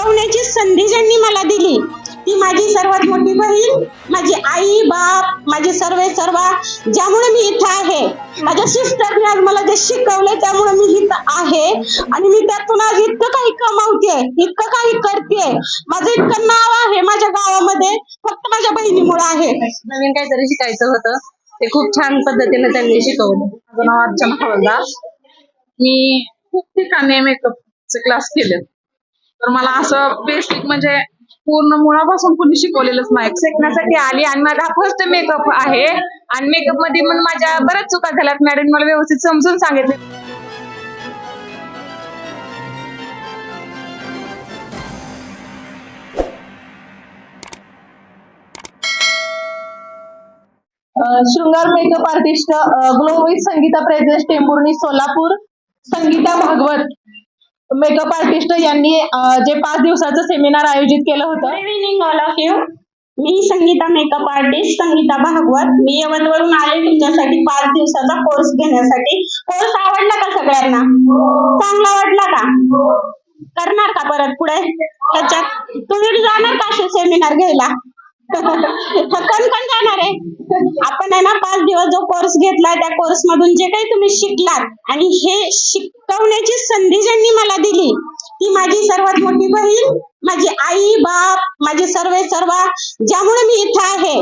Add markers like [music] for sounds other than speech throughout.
शिकवण्याची संधी ज्यांनी मला दिली ती माझी सर्वात मोठी बहीण माझी आई बाप माझे सर्व सर्व ज्यामुळे मी इथं आहे. माझ्या सिस्टरने आज मला जे शिकवले त्यामुळे मी इथं आहे. आणि मी त्यातून आज इतकं काही कमावते इतकं काही करते माझं इतकं नाव आहे माझ्या गावामध्ये फक्त माझ्या बहिणीमुळे आहे. नवीन काहीतरी शिकायचं होतं. ते खूप छान पद्धतीने त्यांनी शिकवलं. माझं नाव अर्चना हवलदार मी खूप ठिकाणी मेकअपचे क्लास केले. तर मला असं बेसिक म्हणजे पूर्ण मुळापासून कुणी शिकवलेलंच नाही. शिकण्यासाठी आली आणि माझा फर्स्ट मेकअप आहे. आणि मेकअपमध्ये पण माझ्या बऱ्याच चुका झाल्यात. मॅडम मला व्यवस्थित समजून सांगितले. Shringar makeup artist glow Sangita present Temburni Solapur. Sangita Bhagwat. Makeup artist यांनी जे पाच दिवसाचं सेमिनार आयोजित केलं होतं. Good evening all of you me Sangeeta makeup artist Sangeeta Bhagwat. मी यवतवरून आले तुमच्यासाठी पाच दिवसाचा कोर्स घेण्यासाठी. कोर्स आवडला का सगळ्यांना? चांगला वाटला का? करणार का परत पुढे? त्याच्यात तुम्ही जाणार का असे सेमिनार घ्यायला? [laughs] कोण कोण जाणार आहे? आपण आहे ना पाच दिवस जो कोर्स घेतलाय त्या कोर्स मधून जे काही तुम्ही शिकलात आणि हे शिक शिकवण्याची संधी ज्यांनी मला दिली ती माझी सर्वात मोठी बहीण माझी आई बाप माझे सर्व सर्व ज्यामुळे मी इथं आहे.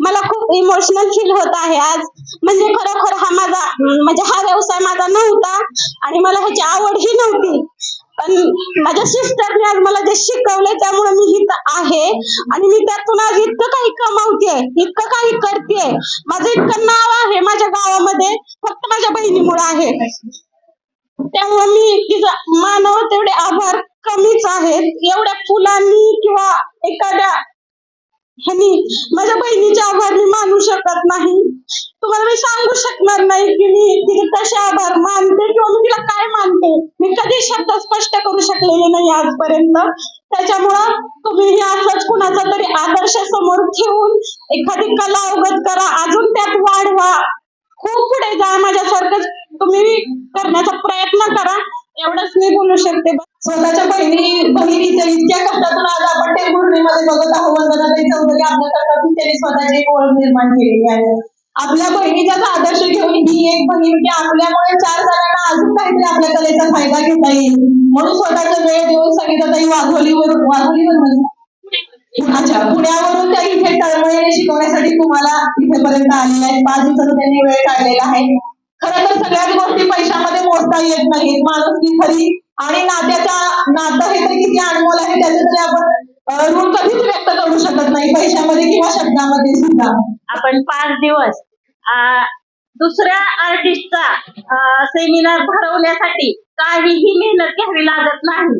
मला खूप इमोशनल फील होत आहे आज. म्हणजे खरोखर हा माझा म्हणजे हा व्यवसाय माझा नव्हता आणि मला ह्याची आवडही नव्हती. पण माझ्या सिस्टरने आज मला जे शिकवले त्यामुळे मी इथं आहे आणि मी त्यातून आज इतकं काही कमावते इतकं काही करते. माझं इतकं नाव आहे माझ्या गावामध्ये फक्त माझ्या बहिणीमुळे आहे. त्यामुळे मी तिचा मानव तेवढे आभार कमीच आहेत. एवढ्या फुलांनी किंवा एखाद्या ह्यानी माझ्या बहिणीचे आभार मी मानू शकत नाही. तुम्हाला मी सांगू शकणार नाही की मी तिचे कसे आभार मानते किंवा मी तिला काय मानते. मी कधी शब्द स्पष्ट करू शकलेले नाही आजपर्यंत. त्याच्यामुळं तुम्ही असंच कुणाचा तरी आदर्श समोर ठेवून एखादी कला अवगत करा. अजून त्यात वाढवा. खूप पुढे जा माझ्यासारखं तुम्ही करण्याचा प्रयत्न करा. एवढंच मी बोलू शकते. स्वतःच्या बहिणी बहिणीच्या इतक्या कष्टातून आज आपण टेंभुर्णीमध्ये बघत आहोत. वंदनाताई चौधरी आपल्या कष्टातून त्यांनी स्वतःची ओळख निर्माण केलेली आहे. आपल्या बहिणीचाच आदर्श घेऊन ही एक बहीण की आपल्यामुळे चार जणांना अजून काहीतरी आपल्या कलेचा फायदा घेता येईल. म्हणून स्वतःचा वेळ देऊन संगीताताई वाघोलीवरून वाघोलीवरून म्हणजे अच्छा पुण्यावरून त्या इथे तळमळीने शिकवण्यासाठी तुम्हाला इथेपर्यंत आलेला आहेत. पाच दिवसाचा त्यांनी वेळ काढलेला आहे. खरं तर सगळ्याच गोष्टी पैशामध्ये मोजता येत नाहीत. माणूस की खरी आणि नात्याचा नातं हे तर किती अनमोल आहे त्याचं तरी आपण ऋण कधीच व्यक्त करू शकत नाही पैशामध्ये किंवा शब्दामध्ये सुद्धा. आपण पाच दिवस दुसऱ्या आर्टिस्टचा सेमिनार भरवण्यासाठी काहीही मेहनत घ्यावी लागत नाही.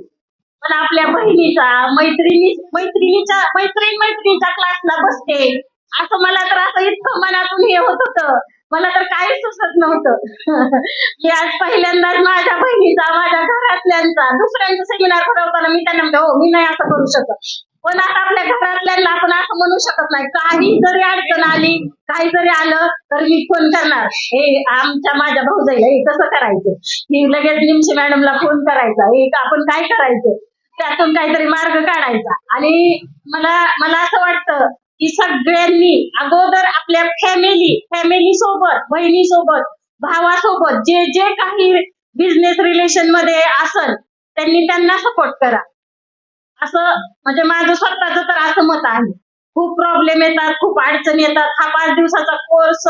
पण आपल्या बहिणीचा मैत्रिणी मैत्रिणीच्या मैत्रीण मैत्रिणीच्या क्लासला बसते. असं मला तर असं इतकं मनातून हे होत होतं. मला तर काहीच सुचत नव्हतं. [laughs] मी आज पहिल्यांदाच माझ्या बहिणीचा माझ्या घरातल्यांचा दुसऱ्यांचा सेमिनार भरवताना मी त्यांना म्हणते हो मी नाही असं करू शकत. पण आता आपल्या घरातल्यांना आपण असं म्हणू शकत नाही. काही जरी अडचण आली काही जरी आलं तर मी फोन करणार. हे आमच्या माझ्या भाऊजाईला हे कसं करायचं? ही लगेच निमशे मॅडमला फोन करायचा. हे आपण काय करायचं? त्यातून काहीतरी मार्ग काढायचा. आणि मला मला असं वाटतं की सगळ्यांनी अगोदर आपल्या फॅमिली फॅमिली सोबत बहिणी सोबत भावासोबत जे जे काही बिझनेस रिलेशनमध्ये असल त्यांनी त्यांना सपोर्ट करा. असं म्हणजे माझं स्वतःच तर असं मत आहे. खूप प्रॉब्लेम येतात खूप अडचणी येतात. हा पाच दिवसाचा कोर्स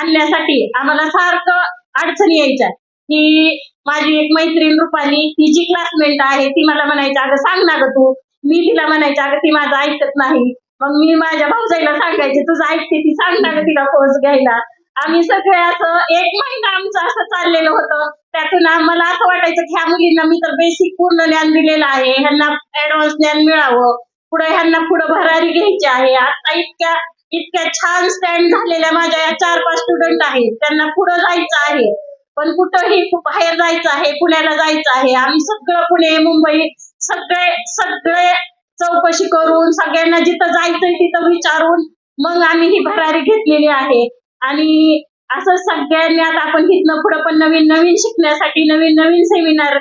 आणण्यासाठी आम्हाला सारखं अडचणी यायच्या. की माझी एक मैत्रीण रुपाली ती जी क्लासमेट आहे ती मला म्हणायची अगं सांग ना ग तू. मी तिला म्हणायची अगं ती माझं ऐकत नाही. मग मी माझ्या भाऊजाईला सांगायचे तुझं ऐकते ती सांगणार ना तिला कोर्स घ्यायला. आम्ही सगळे असं एक महिना आमचं असं चाललेलं होतं. त्यातून आम्हाला असं वाटायचं की ह्या मुलींना मी तर बेसिक पूर्ण ज्ञान दिलेलं आहे. ह्यांना ऍडव्हान्स ज्ञान मिळावं. पुढे ह्यांना पुढे भरारी घ्यायची आहे. आता इतक्या इतक्या छान स्टँड झालेल्या माझ्या या चार पाच स्टुडंट आहेत. त्यांना पुढे जायचं आहे. पण कुठंही खूप बाहेर जायचं आहे पुण्याला जायचं आहे. आम्ही सगळं पुणे मुंबई सगळे सगळे चौकशी करून सगळ्यांना जिथं जायचंय तिथं विचारून मग आम्ही ही भरारी घेतलेली आहे. आणि असं सगळ्यांनी आता आपण तिथनं पुढं पण नवीन नवीन शिकण्यासाठी नवीन नवीन सेमिनार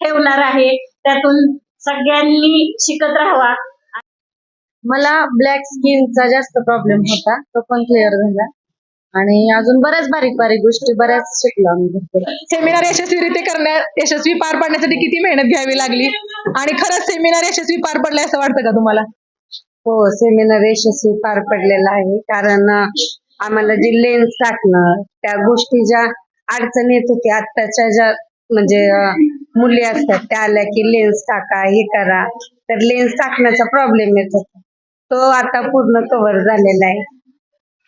ठेवणार आहे. त्यातून सगळ्यांनी शिकत राहावा. मला ब्लॅक स्किनचा जास्त प्रॉब्लेम होता. तो पण क्लिअर झाला. आणि अजून बऱ्याच बारीक बारीक गोष्टी बऱ्याच शिकलो आम्ही भरपूर. सेमिनार यशस्वीरित्या करण्यात यशस्वी पार पाडण्यासाठी किती मेहनत घ्यावी लागली? आणि खरंच सेमिनार यशस्वी पार पडलाय असं वाटतं का तुम्हाला? हो सेमिनार यशस्वी पार पडलेला आहे. कारण आम्हाला जे लेन्स टाकणं त्या गोष्टी ज्या अडचण येत होती आत्ताच्या ज्या म्हणजे मुली असतात त्या आल्या की लेन्स टाका हे करा. तर लेन्स टाकण्याचा प्रॉब्लेम येत होता. तो आता पूर्ण कव्हर झालेला आहे.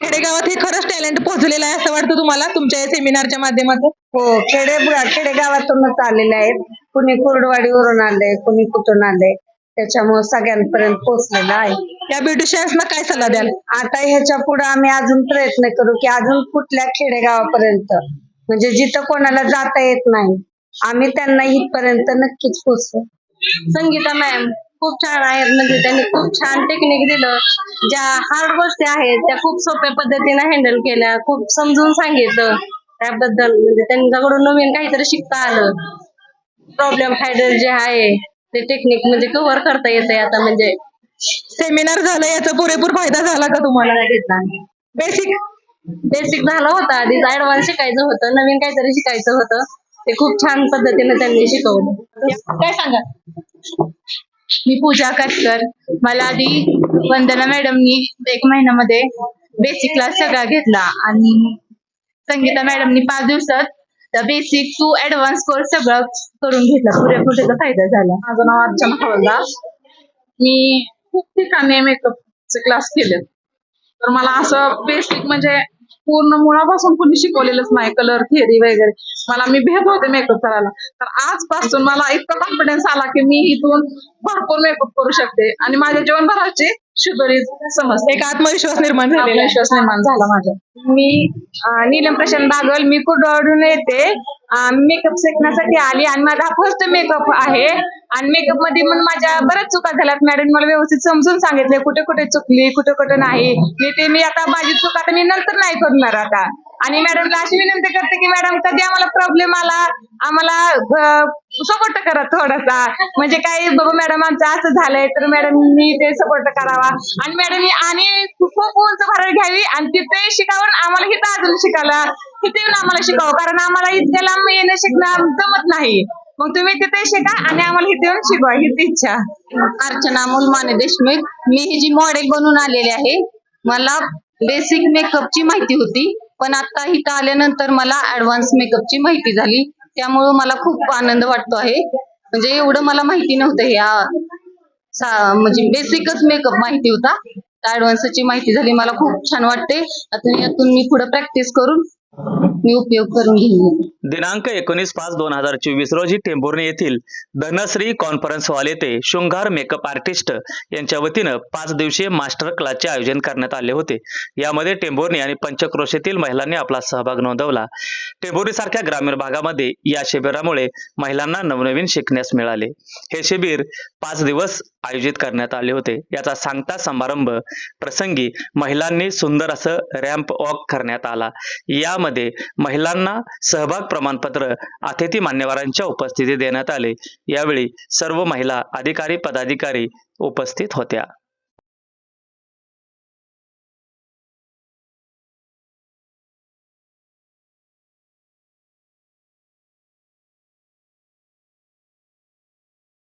खेडेगावात हे खरंच टॅलेंट पोहोचलेलं आहे असं वाटतं तुम्हाला तुमच्या या सेमिनारच्या माध्यमातून? हो खेडे खेडेगावातूनच आलेले आहेत. कुणी कुर्डवाडीवरून आले कुणी कुठून आले त्याच्यामुळे सगळ्यांपर्यंत पोहोचलेलं आहे. या ब्युटिशियन्सना काय सल्ला द्याल? आता ह्याच्या पुढे आम्ही अजून प्रयत्न करू की अजून कुठल्या खेडेगावापर्यंत? म्हणजे जिथं कोणाला जाता येत नाही आम्ही त्यांना इथपर्यंत नक्कीच पोचू संगीता मॅम खूप छान आहेत म्हणजे त्यांनी खूप छान टेक्निक दिलं. ज्या हार्ड गोष्टी आहेत त्या खूप सोप्या पद्धतीने हँडल केल्या. खूप समजून सांगितलं. त्याबद्दल म्हणजे त्यांच्याकडून नवीन काहीतरी शिकता आलं. प्रॉब्लेम हायडल जे आहे ते टेक्निक म्हणजे कव्हर करता येते आता. म्हणजे सेमिनार झालं याचा पुरेपूर फायदा झाला का तुम्हाला घेतला बेसिक बेसिक झालं होतं. आधीच ऍडव्हान्स शिकायचं होतं. नवीन काहीतरी शिकायचं होतं. ते खूप छान पद्धतीने त्यांनी शिकवलं. काय सांगा मी पूजा काटकर मला आधी वंदना मॅडमनी एक महिन्यामध्ये बेसिक क्लास सगळा घेतला आणि संगीता मॅडमनी पाच दिवसात बेसिक टू ऍडव्हान्स कोर्स सगळं करून घेतला. पुरेपूर त्याचा फायदा झाला. माझं नाव अर्चना हवलदार. मी खूप ठिकाणी मेकअपचे क्लास केले. तर मला असं बेसिक म्हणजे पूर्ण मुळापासून कुणी शिकवलेलंच नाही कलर थिअरी वगैरे. मला मी भेट होते मेकअप करायला. तर आजपासून मला इतका कॉन्फिडन्स आला की मी इथून भरपूर मेकअप करू शकते. आणि माझ्या जीवनभराची एक आत्मविश्वास निर्माण झालेला आहे. आत्मविश्वास निर्माण झाला माझ्या मी अं, नीलम प्रशांत बागल मी कुर्डवाडून येते? मेकअप शिकण्यासाठी आली आणि माझा फर्स्ट मेकअप आहे. आणि मेकअपमध्ये पण माझ्या बऱ्याच चुका झाल्यात. मॅडम मला व्यवस्थित समजून सांगितले कुठे कुठे चुकली कुठे कुठे नाही. मी ते मी आता माझी चूक आता मी नंतर नाही करणार आता. आणि मॅडमला अशी विनंती करते की मॅडम कधी आम्हाला प्रॉब्लेम आला आम्हाला सपोर्ट करा थोडासा. म्हणजे काही बघू मॅडम आमचं असं झालंय तर मॅडमनी ते सपोर्ट करावा. आणि मॅडम आणि खूप उंच भरारी घ्यावी आणि तिथे शिकावं आम्हाला इथं अजून शिकायला. तिथे येऊन आम्हाला शिकावं कारण आम्हाला इतक्या लांब येणं शिकणं जमत नाही. मग तुम्ही तिथे शिका आणि आम्हाला इथे येऊन शिकवा हीच इच्छा. अर्चना मुलमाने देशमुख. मी ही जी मॉडेल बनून आलेली आहे मला बेसिक मेकअपची माहिती होती. पण आता इथं आल्यानंतर मला ऍडव्हान्स मेकअपची माहिती झाली. त्यामुळं मला खूप आनंद वाटतो आहे. म्हणजे एवढं मला माहिती नव्हतं ह्या म्हणजे बेसिकच मेकअप माहिती होता. ऍडव्हान्सची माहिती झाली. मला खूप छान वाटते. आता यातून मी पुढे प्रॅक्टिस करून मी उपयोग करून घेईन. दिनांक एकोणीस पाच दोन हजार चोवीस रोजी टेंभुर्णी येथील धनश्री कॉन्फरन्स हॉल येथे शृंगार मेकअप आर्टिस्ट यांच्या वतीनं पाच दिवसीय मास्टर क्लासचे आयोजन करण्यात आले होते. यामध्ये टेंभुर्णी आणि पंचक्रोशीतील महिलांनी आपला सहभाग नोंदवला. टेंभुर्णी सारख्या ग्रामीण भागामध्ये या शिबिरामुळे महिलांना नवनवीन शिकण्यास मिळाले. हे शिबिर पाच दिवस आयोजित करण्यात आले होते. याचा सांगता समारंभ प्रसंगी महिलांनी सुंदर असं रॅम्प वॉक करण्यात आला. यामध्ये महिलांना सहभाग प्रमाणपत्र अतिथी मान्यवरांच्या उपस्थितीत देण्यात आले. यावेळी सर्व महिला अधिकारी पदाधिकारी उपस्थित होत्या.